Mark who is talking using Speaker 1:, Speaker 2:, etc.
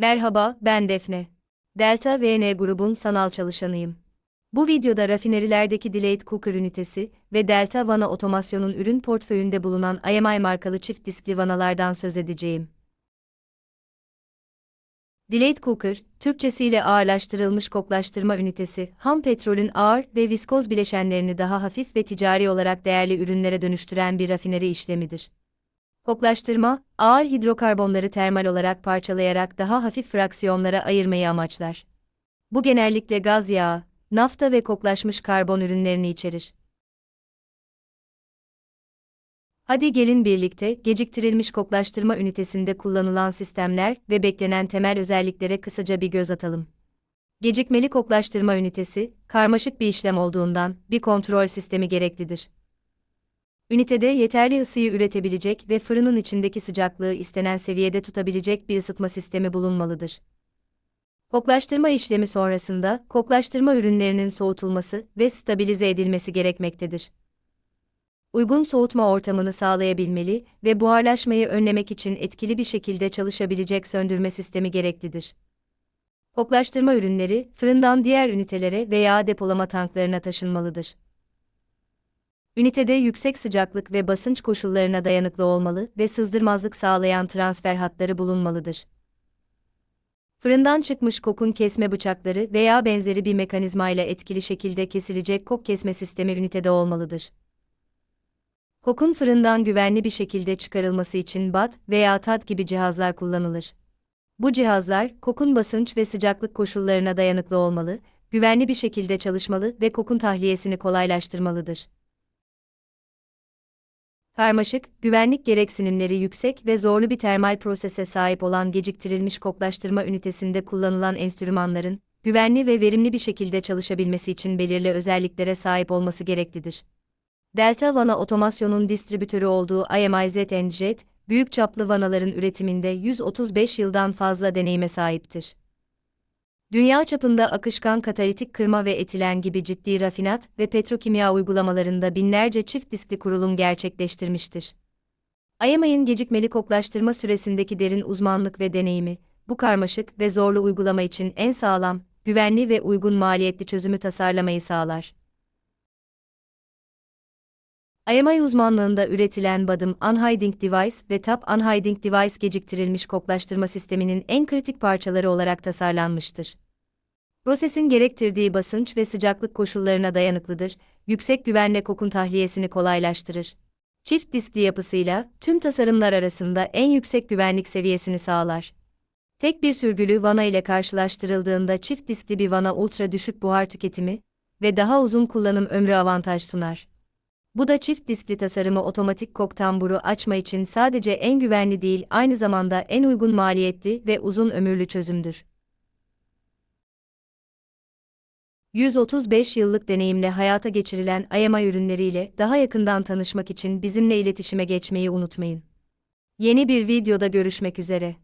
Speaker 1: Merhaba, ben Defne. Delta VN grubun sanal çalışanıyım. Bu videoda rafinerilerdeki Delayed Cooker ünitesi ve Delta Vana Otomasyon'un ürün portföyünde bulunan IMI markalı çift diskli vanalardan söz edeceğim. Delayed Cooker, Türkçesiyle ağırlaştırılmış koklaştırma ünitesi, ham petrolün ağır ve viskoz bileşenlerini daha hafif ve ticari olarak değerli ürünlere dönüştüren bir rafineri işlemidir. Koklaştırma, ağır hidrokarbonları termal olarak parçalayarak daha hafif fraksiyonlara ayırmayı amaçlar. Bu genellikle gaz yağı, nafta ve koklaşmış karbon ürünlerini içerir. Hadi gelin birlikte geciktirilmiş koklaştırma ünitesinde kullanılan sistemler ve beklenen temel özelliklere kısaca bir göz atalım. Gecikmeli koklaştırma ünitesi, karmaşık bir işlem olduğundan bir kontrol sistemi gereklidir. Ünitede yeterli ısıyı üretebilecek ve fırının içindeki sıcaklığı istenen seviyede tutabilecek bir ısıtma sistemi bulunmalıdır. Koklaştırma işlemi sonrasında koklaştırma ürünlerinin soğutulması ve stabilize edilmesi gerekmektedir. Uygun soğutma ortamını sağlayabilmeli ve buharlaşmayı önlemek için etkili bir şekilde çalışabilecek söndürme sistemi gereklidir. Koklaştırma ürünleri fırından diğer ünitelere veya depolama tanklarına taşınmalıdır. Ünitede yüksek sıcaklık ve basınç koşullarına dayanıklı olmalı ve sızdırmazlık sağlayan transfer hatları bulunmalıdır. Fırından çıkmış kokun kesme bıçakları veya benzeri bir mekanizmayla etkili şekilde kesilecek kok kesme sistemi ünitede olmalıdır. Kokun fırından güvenli bir şekilde çıkarılması için BAT veya TAT gibi cihazlar kullanılır. Bu cihazlar, kokun basınç ve sıcaklık koşullarına dayanıklı olmalı, güvenli bir şekilde çalışmalı ve kokun tahliyesini kolaylaştırmalıdır. Karmaşık, güvenlik gereksinimleri yüksek ve zorlu bir termal prosese sahip olan geciktirilmiş koklaştırma ünitesinde kullanılan enstrümanların, güvenli ve verimli bir şekilde çalışabilmesi için belirli özelliklere sahip olması gereklidir. Delta Vana Otomasyon'un distribütörü olduğu IMIZ Enjet, büyük çaplı vanaların üretiminde 135 yıldan fazla deneyime sahiptir. Dünya çapında akışkan katalitik kırma ve etilen gibi ciddi rafinat ve petrokimya uygulamalarında binlerce çift diskli kurulum gerçekleştirmiştir. IMI'nin gecikmeli koklaştırma süresindeki derin uzmanlık ve deneyimi, bu karmaşık ve zorlu uygulama için en sağlam, güvenli ve uygun maliyetli çözümü tasarlamayı sağlar. IMI uzmanlığında üretilen Badım Unhiding Device ve Tap Unhiding Device geciktirilmiş koklaştırma sisteminin en kritik parçaları olarak tasarlanmıştır. Prosesin gerektirdiği basınç ve sıcaklık koşullarına dayanıklıdır, yüksek güvenle kokun tahliyesini kolaylaştırır. Çift diskli yapısıyla tüm tasarımlar arasında en yüksek güvenlik seviyesini sağlar. Tek bir sürgülü vana ile karşılaştırıldığında çift diskli bir vana ultra düşük buhar tüketimi ve daha uzun kullanım ömrü avantaj sunar. Bu da çift diskli tasarımı otomatik kok tamburu açma için sadece en güvenli değil, aynı zamanda en uygun maliyetli ve uzun ömürlü çözümdür. 135 yıllık deneyimle hayata geçirilen IMI ürünleriyle daha yakından tanışmak için bizimle iletişime geçmeyi unutmayın. Yeni bir videoda görüşmek üzere.